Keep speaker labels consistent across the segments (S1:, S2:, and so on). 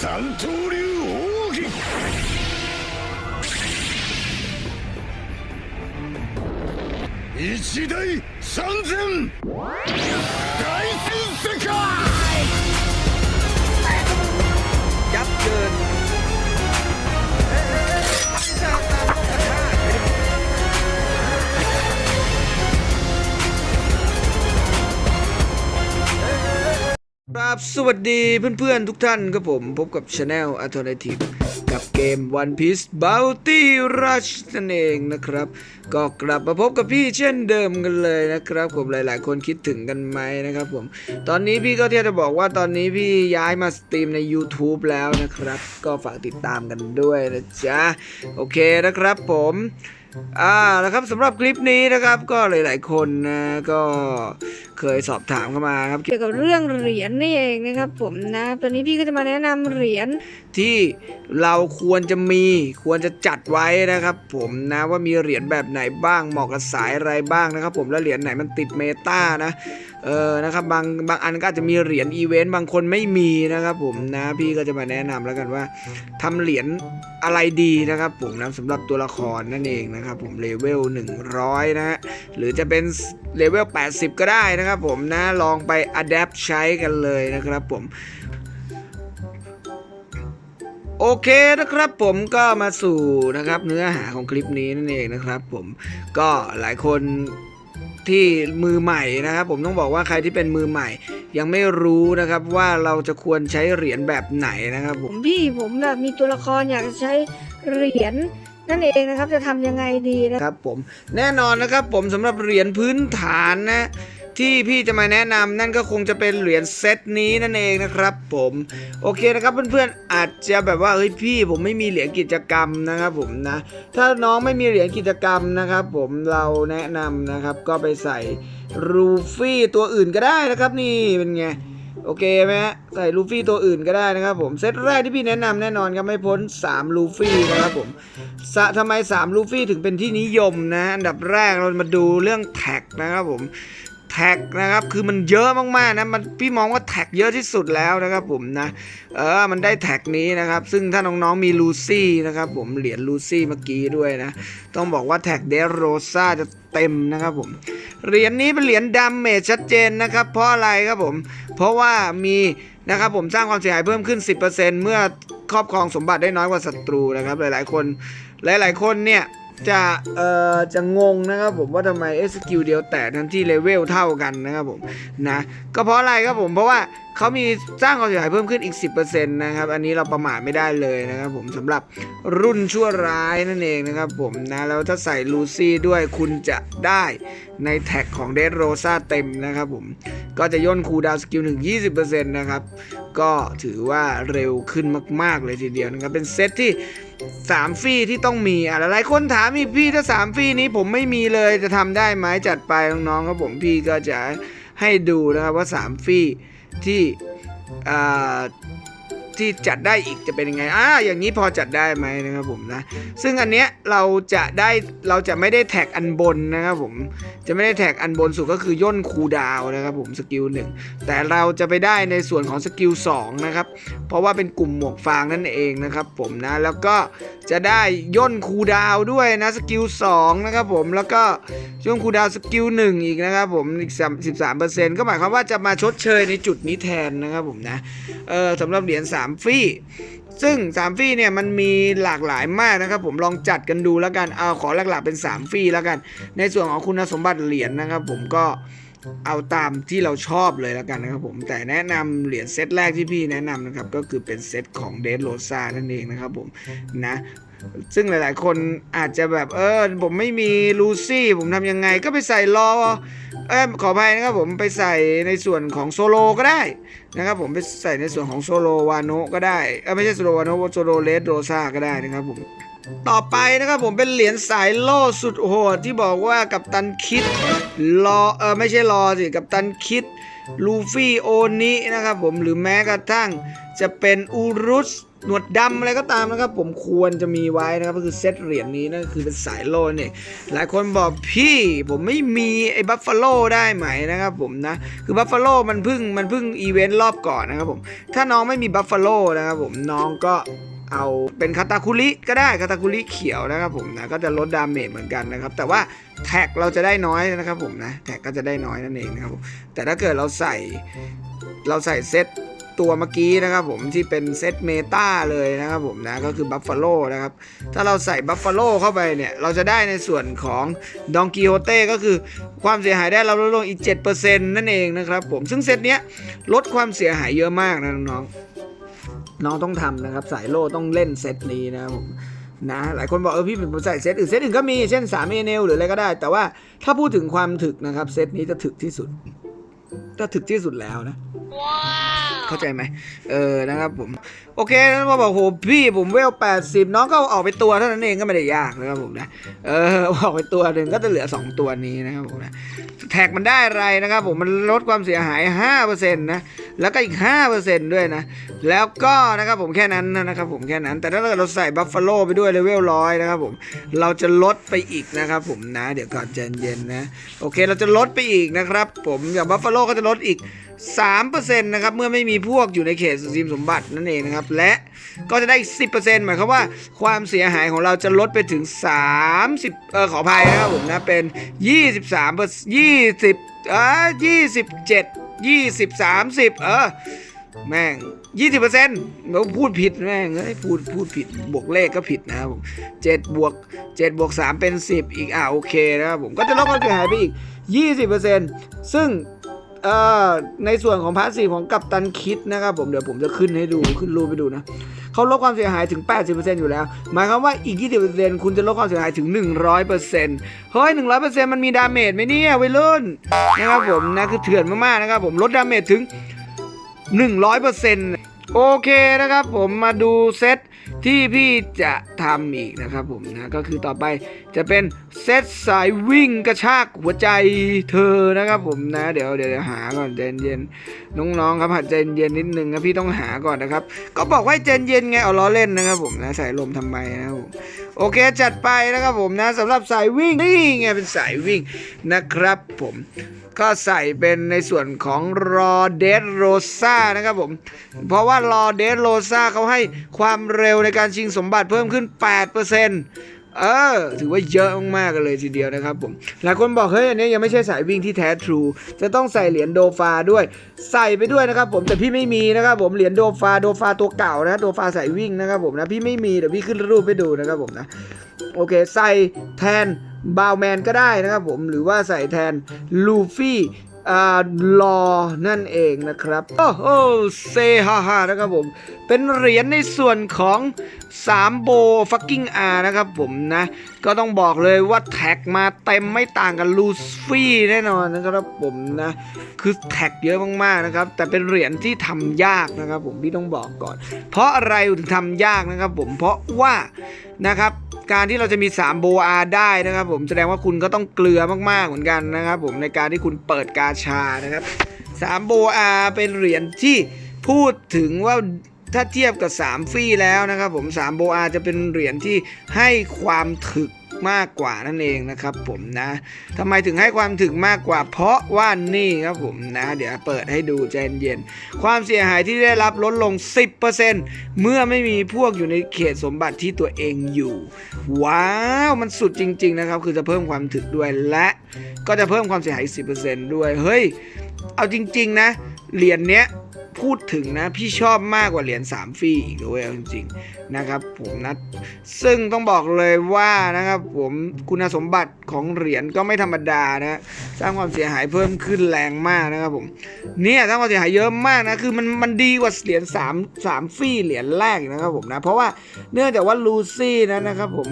S1: 三刀流奥義。一大三千。大戦世界。
S2: ยับ ครับสวัสดีเพื่อนๆทุกท่านครับผม พบกับ Channel Alternative กับเกม One Piece Bounty Rush นั่นเองนะครับ ก็กลับมาพบกับพี่เช่นเดิมกันเลยนะครับ ผมหลายๆ คนคิดถึงกันไหมนะครับผม ตอนนี้พี่ก็เที่จะบอกว่าตอนนี้พี่ย้ายมาสตรีมใน YouTube แล้วนะครับ ก็ฝากติดตามกันด้วยนะจ๊ะ โอเคนะครับผม อ่านะครับสำหรับคลิปนี้นะครับก็หลาย ๆ คนนะก็เคยสอบถามเข้ามาครับ
S3: เกี่ยวกับเรื่องเหรียญนี่เองนะครับผมนะตอนนี้พี่ก็จะมาแนะนำเหรียญ
S2: ที่เราควรจะมีควรจะจัดไว้นะครับ ผมนะว่ามีเหรียญแบบไหนบ้างเหมาะกับสายอะไรบ้างนะครับ ผมแล้วเหรียญไหนมันติดเมตานะเออนะครับบางบางอันก็อาจจะมีเหรียญอีเวนต์บางคนไม่มีนะครับผมนะพี่ก็จะมาแนะนำแล้วกันว่าทำเหรียญอะไรดีนะครับผมนะสำหรับตัวละครนั่นเองนะครับผมเลเวล100 นะฮะหรือจะเป็นเลเวล80 ก็ได้นะครับผมนะลองไปอัดแอปใช้กันเลยนะครับผมโอเคนะครับผมก็มาสู่นะครับเนื้อหาของคลิปนี้นั่นเองนะครับผมก็หลายคน ที่มือใหม่นะครับผมต้องบอกว่าใครที่เป็นมือใหม่ ยังไม่รู้นะครับว่าเราจะควรใช้เหรียญแบบไหนนะครับผ
S3: ผมมพี่ผมแบบมีตัวละครอยากจะใช้เหรียญนั่นเองนะครับจะทำยังไงดีนะ
S2: ครับผมแน่นอนนะครับผมสำหรับเหรียญพื้นฐานนะ ที่พี่จะมาแนะนำนั่นก็คงจะเป็นเหรียญเซตนี้นั่นเองนะครับ ผมโอเคนะครับเพื่อนๆอาจจะแบบว่าเฮ้ยพี่ผมไม่มีเหรียญกิจกรรมนะครับผมนะถ้าน้องไม่มีเหรียญกิจกรรมนะครับ ผมเราแนะนำนะครับ ก็ไปใส่รูฟี่ตัวอื่นก็ได้นะครับนี่เป็นไงโอเคไหมฮะใส่ลูฟี่ตัวอื่นก็ได้นะครับผมเซตแรกที่พี่แนะนำแน่นอนครับไม่พ้น 3 ลูฟี่นะครับผมสะทำไม 3 ลูฟี่ถึงเป็นที่นิยมนะ อันดับแรกเรามาดูเรื่องแท็กนะครับผม แท็กนะครับคือมันเยอะมากๆนะมันพี่มองว่าแท็กเยอะที่สุดแล้วนะครับผมนะเออมันได้แท็กนี้นะครับ ซึ่งถ้าน้องๆมีลูซี่นะครับผมเหรียญลูซี่เมื่อกี้ด้วยนะ ต้องบอกว่าแท็กเดโรซาจะเต็มนะครับผมเหรียญนี้เป็นเหรียญดำเมจชัดเจนนะครับ เพราะอะไรครับผม เพราะว่ามีนะครับผมสร้างความเสียหายเพิ่มขึ้น 10%เมื่อครอบครองสมบัติได้น้อยกว่าศัตรูนะครับ หลายๆคน หลายๆคนเนี่ย จะเอ่อจะงงนะครับผมว่าทำไมเอสกิลเดียวแต่ทั้งที่เลเวลเท่ากันนะครับผมนะก็เพราะอะไรครับผมเพราะว่าเขามีสร้างความเสียหายเพิ่มขึ้นอีก 10%นะครับอันนี้เราประมาทไม่ได้เลยนะครับผมสำหรับรุ่นชั่วร้ายนั่นเองนะครับผมนะแล้วถ้าใส่ลูซี่ด้วยคุณจะได้ในแท็กของเด d โรซาเต็มนะครับผมก็จะย่นคูดาวสกิลหนึ่ง20%นะครับก็ถือว่าเร็วขึ้นมาก ๆ เลยทีเดียวนะครับเป็นเซตที่ สามฟรีที่ต้องมีอะหลายคนถามอีพี่ถ้าสามฟรีนี้ผมไม่มีเลยจะทำได้ไหมจัดไปน้องๆครับผมพี่ก็จะให้ดูนะครับว่าสามฟรีที่อ่า ที่จัดได้อีกจะเป็นยังไงอ่าอย่างนี้พอจัดได้ไหมนะครับผมนะซึ่งอันเนี้ยเราจะได้เราจะไม่ได้แท็กอันบนนะครับผมจะไม่ได้แท็กอันบนสุดก็คือย่นคูดาวนะครับผมสกิลหนึ่งแต่เราจะไปได้ในส่วนของสกิล2นะครับเพราะว่าเป็นกลุ่มหมวกฟางนั่นเองนะครับผมนะแล้วก็จะได้ย่นคูดาวด้วยนะสกิล2นะครับผมแล้วก็ย่นคูดาวสกิล1อีกนะครับผมอีก13%ก็หมายความว่าจะมาชดเชยในจุดนี้แทนนะครับผมนะเออสำหรับเหรียญ3ฟรีซึ่ง3ฟรีเนี่ยมันมีหลากหลายมากนะครับ ผมลองจัดกันดูแล้วกันเอาขอหลักๆเป็น 3ฟรีแล้วกัน ในส่วนของคุณสมบัติเหรียญนะครับ ผมก็เอาตามที่เราชอบเลยแล้วกันนะครับผมแต่แนะนำเหรียญเซตแรกที่พี่แนะนำนะครับก็คือเป็นเซตของเดดโรซานั่นเองนะครับผมนะซึ่งหลายๆ คนอาจจะแบบเออผมไม่มีลูซี่ผมทำยังไงก็ไปใส่รอ เออขออภัยนะครับผมไปใส่ในส่วนของโซโลก็ได้นะครับผมไปใส่ในส่วนของโซโลวาโนก็ได้เออไม่ใช่โซโลวาโนโซโลเลสโรซาก็ได้นะครับผมต่อไปนะครับผมเป็นเหรียญสายโล่สุดโหดที่บอกว่ากับตันคิดรอเออไม่ใช่รอสิกับตันคิด ลูฟี่โอนินะครับผมหรือแม้กระทั่งจะเป็นอูรุสหนวดดำอะไรก็ตามนะครับ ผมควรจะมีไว้นะครับก็คือเซตเหรียญนี้นั่นคือเป็นสายโลนี่หลายคนบอกพี่ผมไม่มีไอ้บัฟฟาโลได้ไหมนะครับผมนะคือบัฟฟาโลมันเพิ่งมันเพิ่งอีเวนต์รอบก่อนนะครับผมถ้าน้องไม่มีบัฟฟาโลนะครับผมน้องก็ เอาเป็นคาตาคุริก็ได้คาตาคุริเขียวนะครับผมนะก็จะลดดาเมจเหมือนกันนะครับ แต่ว่าแท็กเราจะได้น้อยนะครับผมนะแท็กก็จะได้น้อยนั่นเองนะครับแต่ถ้าเกิดเราใส่เราใส่เซตตัวเมื่อกี้นะครับผมที่เป็นเซตเมตาเลยนะครับผมนะก็คือบัฟฟาโลนะครับถ้าเราใส่บัฟฟาโลเข้าไปเนี่ย เราจะได้ในส่วนของดองกิโฮเต้ก็คือความเสียหายได้เราลดลงอีก 7%นั่นเองนะครับผมซึ่งเซตเนี้ยลดความเสียหายเยอะมากนะน้องๆ น้องต้องทำนะครับ สายโลต้องเล่นเซตนี้นะครับผมนะหลายคนบอกเออพี่ผมใส่เซตอื่นเซตอื่นก็มีเช่น3 a n l หรืออะไรก็ได้ แต่ว่าถ้าพูดถึงความถึกนะครับเซตนี้จะถึกที่สุดจะถึกที่สุดแล้วนะเข้าใจไหมเออนะครับผมโอเคแล้วมาบอกโหพี่ผมเวล80น้องก็เอาออกไปตัวเท่านั้นเองก็ไม่ได้ยากนะครับผมนะเออเอาออกไปตัวหนึ่งก็จะเหลือ 2 ตัวนี้นะครับผมนะแท็กมันได้อะไรนะครับผมมันลดความเสียหาย5%นะ แล้วก็อีก 5%ด้วยนะ แล้วก็นะครับผมแค่นั้นนะครับผมแค่นั้น แต่ถ้าเราใส่บัฟฟาโลไปด้วยเลเวลร้อยนะครับผม เราจะลดไปอีกนะครับผมนะ เดี๋ยวก่อนใจเย็นๆนะ โอเคเราจะลดไปอีกนะครับผมอย่างบัฟฟาโลก็จะลดอีก3%นะครับเมื่อไม่มีพวกอยู่ในเขตทีมสมบัตินั่นเองนะครับ และก็จะได้10%หมายความว่าความเสียหายของเราจะลดไปถึง 30เออขออภัยนะครับผมนะเป็น 23เปอร์20เอ่อ27 20 30 เออ แม่งยี่สิบเปอร์เซ็นต์เราพูดผิดแม่งเอ้ยพูดพูดผิดบวกเลขก็ผิดนะครับผม7บวกเจ็ดบวกสามเป็นสิบอีกอ่าโอเคนะครับผมก็จะลดความเสียหายไปอีกยี่สิบเปอร์เซ็นต์ซึ่ง ในส่วนของพาร์ทสี่ของกัปตันคิดนะครับผมเดี๋ยวผมจะขึ้นให้ดูขึ้นรูปไปดูนะเขาลดความเสียหายถึง 80%อยู่แล้ว หมายความว่าอีก 20%คุณจะลดความเสียหายถึง 100%เฮ้ย 100%มันมีดาเมจไหมเนี่ยวัยรุ่นนะครับผมนะคือเถื่อนมากๆนะครับผมลดดาเมจถึง 100%โอเคนะครับผมมาดูเซตที่พี่จะทำอีกนะครับผมนะก็คือต่อไปจะเป็น เซตสายวิ่งกระชากหัวใจเธอนะครับผมนะ เดี๋ยวเดี๋ยวยวหาก่อนใจเย็นน้องๆครับหัดใจเย็นนิดนึงนะพี่ต้องหาก่อนนะครับ ก็บอกว่าให้ใจเย็นไงเอาล้อเล่นนะครับผมนะใส่ลมทำไมนะครับผมโอเคจัดไปนะครับผมนะสำหรับสายวิ่งนี่ไงเป็นสายวิ่งนะครับผมก็ใส่เป็นในส่วนของรอเดสโรซ่านะครับผม เพราะว่ารอเดสโรซ่าเขาให้ความเร็วในการชิงสมบัติเพิ่มขึ้น 8%เออ ถือว่าเยอะมากๆกันเลยทีเดียวนะครับผมหลายคนบอกเฮ้ยอันนี้ยังไม่ใช่สายวิ่งที่แท้ทรู จะต้องใส่เหรียญโดฟาด้วย ใส่ไปด้วยนะครับผมแต่พี่ไม่มีนะครับผมเหรียญโดฟาโดฟาตัวเก่านะโดฟาสายวิ่งนะครับผมนะพี่ไม่มีเดี๋ยวพี่ขึ้นรูปให้ดูนะครับผมนะโอเคใส่แทนบาวแมนก็ได้นะครับผมหรือว่าใส่แทนลูฟี่อ่ารอนั่นเองนะครับ โอ้โหเซฮ่าฮ่านะครับผม เป็นเหรียญในส่วนของ3โบฟักกิ้งอานะครับผมนะ ก็ต้องบอกเลยว่าแท็กมาเต็มไม่ต่างกับลูฟี่แน่นอนนะครับผมนะ คือแท็กเยอะมากๆนะครับ แต่เป็นเหรียญที่ทำยากนะครับผมพี่ต้องบอกก่อน เพราะอะไรถึงทำยากนะครับผมเพราะว่านะครับการที่เราจะมี 3 โบอาได้นะครับผมแสดงว่าคุณก็ต้องเกลือมากๆเหมือนกันนะครับผมในการที่คุณเปิดกาชานะครับ3โบอาเป็นเหรียญที่พูดถึงว่า ถ้าเทียบกับ 3 ฟี่แล้วนะครับผม3โบอาจะเป็นเหรียญที่ให้ความถึกมากกว่านั่นเองนะครับผมนะทำไมถึงให้ความถึกมากกว่า เพราะว่านี่ครับผมนะ เดี๋ยวเปิดให้ดูใจเย็นความเสียหายที่ได้รับลดลง 10%เมื่อไม่มีพวกอยู่ในเขตสมบัติที่ตัวเองอยู่ ว้าว มันสุดจริง ๆ นะครับ คือจะเพิ่มความถึกด้วยและก็จะเพิ่มความเสียหาย 10%ด้วยเฮ้ย เอาจริง ๆ นะเหรียญเนี้ย พูดถึงนะ พี่ชอบมากกว่าเหรียญ3ฟรีอีกด้วยจริงๆนะครับผมนะซึ่งต้องบอกเลยว่านะครับผมคุณสมบัติของเหรียญก็ไม่ธรรมดานะสร้างความเสียหายเพิ่มขึ้นแรงมากนะครับผมเนี่ยสร้างความเสียหายเยอะมากนะคือมันมันดีกว่าเหรียญ3 3ฟรีเหรียญแรกอีกนะครับผมนะเพราะว่าเนื่องจากว่าลูซี่นั้นนะครับผม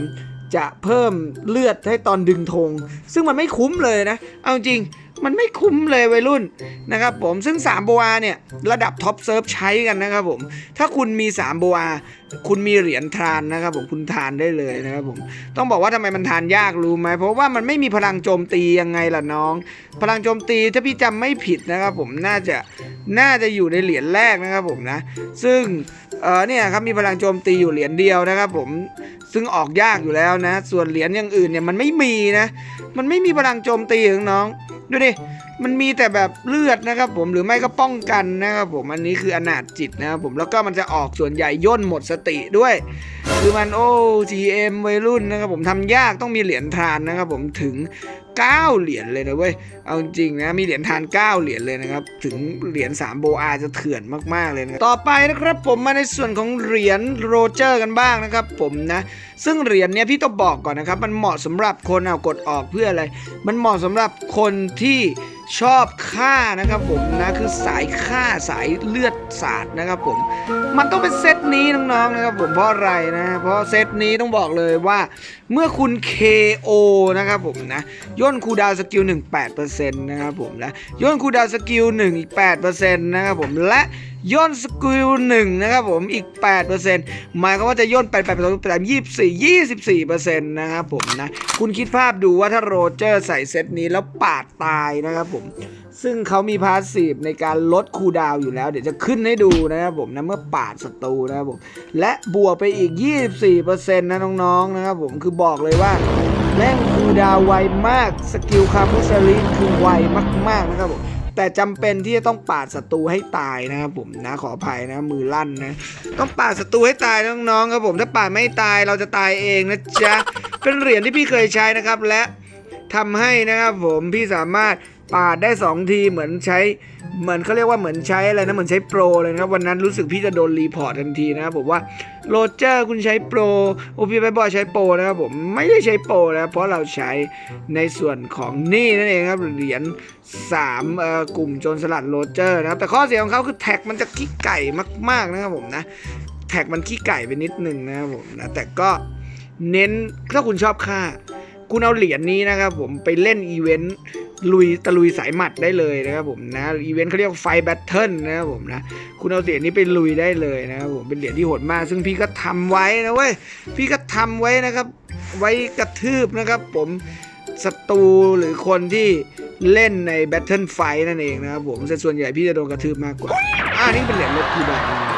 S2: จะเพิ่มเลือดให้ตอนดึงธงซึ่งมันไม่คุ้มเลยนะ เอาจริงมันไม่คุ้มเลยวัยรุ่นนะครับผมซึ่ง 3 โบอาเนี่ยระดับท็อปเซิร์ฟใช้กันนะครับผม ถ้าคุณมี 3 โบอาคุณมีเหรียญทานนะครับผมคุณทานได้เลยนะครับผม ต้องบอกว่าทำไมมันทานยากรู้ไหมเพราะว่ามันไม่มีพลังโจมตียังไงล่ะน้อง พลังโจมตีถ้าพี่จำไม่ผิดนะครับผมน่าจะน่าจะอยู่ในเหรียญแรกนะครับผมนะ ซึ่งเออเนี่ยครับมีพลังโจมตีอยู่เหรียญเดียวนะครับผม ซึ่งออกยากอยู่แล้วนะ ส่วนเหรียญอย่างอื่นเนี่ยมันไม่มีนะ มันไม่มีพลังโจมตีของน้อง ดูดิ มันมีแต่แบบเลือดนะครับผม หรือไม่ก็ป้องกันนะครับผม อันนี้คืออนาจจิตนะครับผม แล้วก็มันจะออกส่วนใหญ่ย่นหมดสติด้วย คือมันโอ้ GM วัยรุ่นนะครับผมทำยากต้องมีเหรียญทานนะครับผมถึง 9 เหรียญเลยนะเว้ย เอาจริงนะ มีเหรียญทาน 9 เหรียญเลยนะครับ ถึงเหรียญ3โบอาจะเถื่อนมากๆเลยนะต่อไปนะครับผมมาในส่วนของเหรียญโรเจอร์กันบ้างนะครับผมนะ ซึ่งเหรียญเนี้ยพี่ต้องบอกก่อนนะครับ มันเหมาะสำหรับคนเอากดออกเพื่ออะไร มันเหมาะสำหรับคนที่ชอบฆ่านะครับผมนะคือสายฆ่าสายเลือดสาดนะครับผม มันต้องเป็นเซตนี้น้องๆนะครับผมเพราะอะไรนะเพราะเซตนี้ต้องบอกเลยว่าเมื่อคุณ KO นะครับผมนะย่นคูดาวสกิล1 8%นะครับผมนะย่นคูดาวสกิล1อีก8%นะครับผมและย่นสกิล1นะครับผมอีก 8%หมายความว่าจะย่น8 8 8 24 24%นะครับผมนะคุณคิดภาพดูว่าถ้าโรเจอร์ใส่เซตนี้แล้วปาดตายนะครับผมซึ่งเขามีพาสซีฟในการลดคูดาวอยู่แล้ว เดี๋ยวจะขึ้นให้ดูนะครับผมนะเมื่อปาดศัตรูนะครับผมและบวกไปอีก 24%นะน้องๆนะครับผมคือบอกเลยว่าแม่งคูลดาวไวมากสกิลคามุสลินคือไวมากๆนะครับผมแต่จำเป็นที่จะต้องปาดศัตรูให้ตายนะครับผมนะขออภัยนะมือลั่นนะต้องปาดศัตรูให้ตายน้องๆครับผมถ้าปาดไม่ตายเราจะตายเองนะจ๊ะเป็นเหรียญที่พี่เคยใช้นะครับและทำให้นะครับผมพี่สามารถ ปาดได้ 2 ทีเหมือนใช้เหมือนเขาเรียกว่าเหมือนใช้อะไรนะเหมือนใช้โปรเลยนะครับวันนั้นรู้สึกพี่จะโดนรีพอร์ตทันทีนะครับผมว่าโรเจอร์คุณใช้โปรโอพีไปบอยใช้โปรนะครับผมไม่ได้ใช้โปรนะเพราะเราใช้ในส่วนของนี่นั่นเองครับเหรียญ3เอ่อกลุ่มโจรสลัดโรเจอร์นะครับแต่ข้อเสียของเขาคือแท็กมันจะขี้ไก่มาก ๆนะครับผมนะแท็กมันขี้ไก่ไปนิดนึงนะครับผมนะแต่ก็เน้นถ้าคุณชอบค่า คุณเอาเหรียญนี้นะครับผมไปเล่นอีเวนต์ ลุยตะลุยสายหมัดได้เลยนะครับผมนะอีเวนต์เขาเรียกไฟแบทเทิลนะครับผมนะคุณเอาเหรียญนี้ไปลุยได้เลยนะครับผมเป็นเหรียญที่โหดมาก ซึ่งพี่ก็ทำไว้นะเว้ยพี่ก็ทำไว้นะครับ ไว้กระทืบนะครับ ผมศัตรูหรือคนที่เล่นในแบทเทิลไฟนั่นเองนะครับผมแต่ส่วนใหญ่พี่จะโดนกระทืบมากกว่าอ่านี่เป็นเหรียญลดคูลดาวน์นะครับ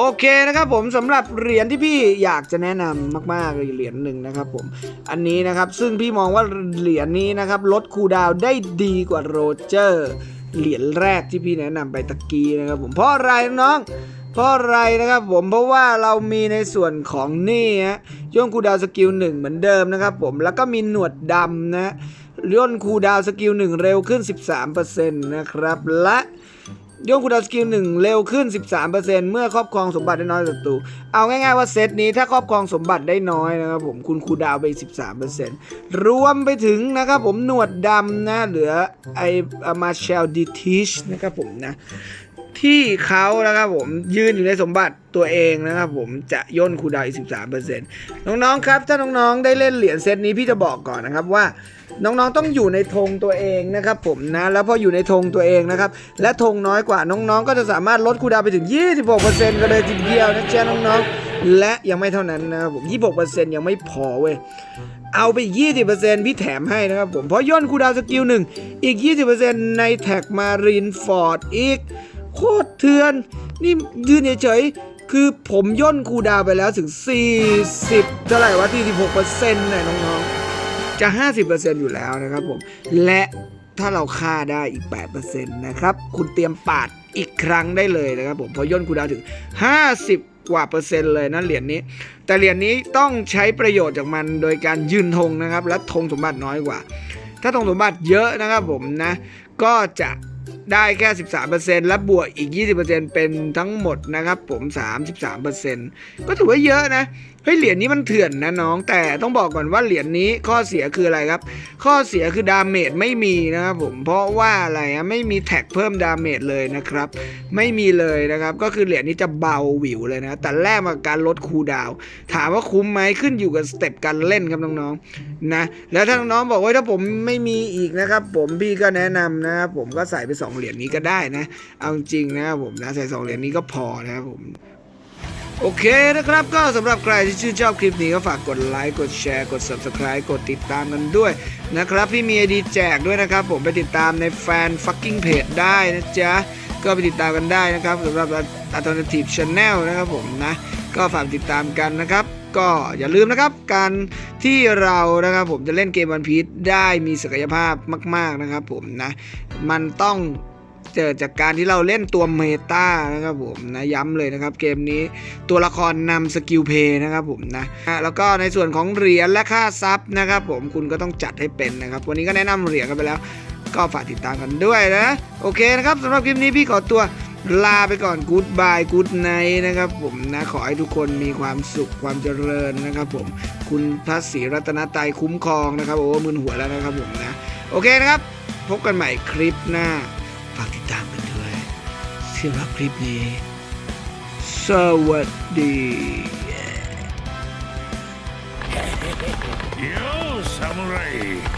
S2: โอเคนะครับผมสำหรับเหรียญที่พี่อยากจะแนะนำมากๆเลยเหรียญหนึ่งนะครับผมอันนี้นะครับซึ่งพี่มองว่าเหรียญนี้นะครับลดคูดาวได้ดีกว่าโรเจอร์เหรียญแรกที่พี่แนะนำไปตะกี้นะครับผมเพราะอะไรน้องเพราะอะไรนะครับผมเพราะว่าเรามีในส่วนของนี่ฮะย่นคูดาวสกิลหนึ่งเหมือนเดิมนะครับผมแล้วก็มีหนวดดำนะย่นคูดาวสกิลหนึ่งเร็วขึ้น 13%นะครับและ ย่งคูณดาวสกิลหนึ่งเร็วขึ้น 13%เมื่อครอบครองสมบัติได้น้อยศัตรูเอาง่ายๆว่าเซตนี้ถ้าครอบครองสมบัติได้น้อยนะครับผมคุณคูดาวน์ไป 13%รวมไปถึงนะครับผมหนวดดำนะเหลือไอมาเชลดิทิชนะครับผมนะ ที่เขานะครับผมยืนอยู่ในสมบัติตัวเองนะครับผมจะย่นคูดาวอีก13%น้องๆครับถ้าน้องๆได้เล่นเหรียญเซตนี้พี่จะบอกก่อนนะครับว่าน้องๆต้องอยู่ในธงตัวเองนะครับผมนะแล้วพออยู่ในธงตัวเองนะครับและธงน้อยกว่าน้องๆ ก็จะสามารถลดคูดาวไปถึง 26%กันเลยทีเดียวนะจ๊ะน้องๆ และยังไม่เท่านั้นนะครับผม26%ยังไม่พอเว้ยเอาไป20%พี่แถมให้นะครับผมเพราะย่นคูดาวสกิลหนึ่งอีก 20%ในแท็กมารีนฟอร์ดอีก โคตรเถื่อน นี่ยืนเฉยๆ คือผมย่นคูดาวไปแล้วถึง 40 เท่าไหร่วะ46%น่ะน้องๆ จะ 50%อยู่แล้วนะครับผม และถ้าเราฆ่าได้อีก 8%นะครับ คุณเตรียมปาดอีกครั้งได้เลยนะครับผมเพอย่นคูดาวถึง 50กว่าเปอร์เซ็นต์เลยนะเหรียญนี้ แต่เหรียญนี้ต้องใช้ประโยชน์จากมันโดยการยืนธงนะครับ และธงสมบัติน้อยกว่า ถ้าธงสมบัติเยอะนะครับผมนะ ก็จะ ได้แค่ 13%และบวกอีก 20%เป็นทั้งหมดนะครับผม 33%ก็ถือว่าเยอะนะเฮ้ยเหรียญนี้มันเถื่อนนะน้อง แต่ต้องบอกก่อนว่าเหรียญนี้ข้อเสียคืออะไรครับ ข้อเสียคือดาเมจไม่มีนะครับผมเพราะว่าอะไรอะไม่มีแท็กเพิ่มดาเมจเลยนะครับ ไม่มีเลยนะครับ ก็คือเหรียญนี้จะเบาหวิวเลยนะแต่แรกมาการลดคูดาวถามว่าคุ้มไหมขึ้นอยู่กับสเต็ปการเล่นครับน้องๆนะแล้วถ้าน้องๆบอกว่าถ้าผมไม่มีอีกนะครับ ผมพี่ก็แนะนำนะครับผมก็ใส่ไปสองเหรียญนี้ก็ได้นะ เอาจริงนะครับผมนะใส่สองเหรียญนี้ก็พอนะครับผม โอเคนะครับก็สำหรับใครที่ชื่นชอบคลิปนี้ก็ฝากกดไลค์กดแชร์กด Subscribe กดติดตามกันด้วยนะครับพี่มีไอดีแจกด้วยนะครับ ผมไปติดตามในแฟน fucking page ได้นะจ๊ะ ก็ไปติดตามกันได้นะครับสำหรับ Alternative Channel นะครับผมนะ ก็ฝากติดตามกันนะครับ ก็อย่าลืมนะครับ การที่เรานะครับผมจะเล่นเกมวันพี e ได้มีศักยภาพมาก ๆนะครับผมนะ มันต้อง เกิดจากการที่เราเล่นตัวเมตานะครับผมนะย้ำเลยนะครับ เกมนี้ตัวละครนำสกิลเพย์นะครับผมนะแล้วก็ในส่วนของเหรียญและค่าซับนะครับผมคุณก็ต้องจัดให้เป็นนะครับ วันนี้ก็แนะนำเหรียญกันไปแล้ว ก็ฝากติดตามกันด้วยนะ โอเคนะครับสำหรับคลิปนี้พี่ขอตัวลาไปก่อนกู๊ดบายกู๊ดไนนะครับผมนะขอให้ทุกคนมีความสุขความเจริญนะครับผมคุณพระศรีรัตนตรัยคุ้มครองนะครับ โอ้มึนหัวแล้วนะครับผมนะ โอเคนะครับ พบกันใหม่คลิปหน้า ปฏิตามกันด้วยสำหรับคลิปนี้ สวัสดี
S1: Yo!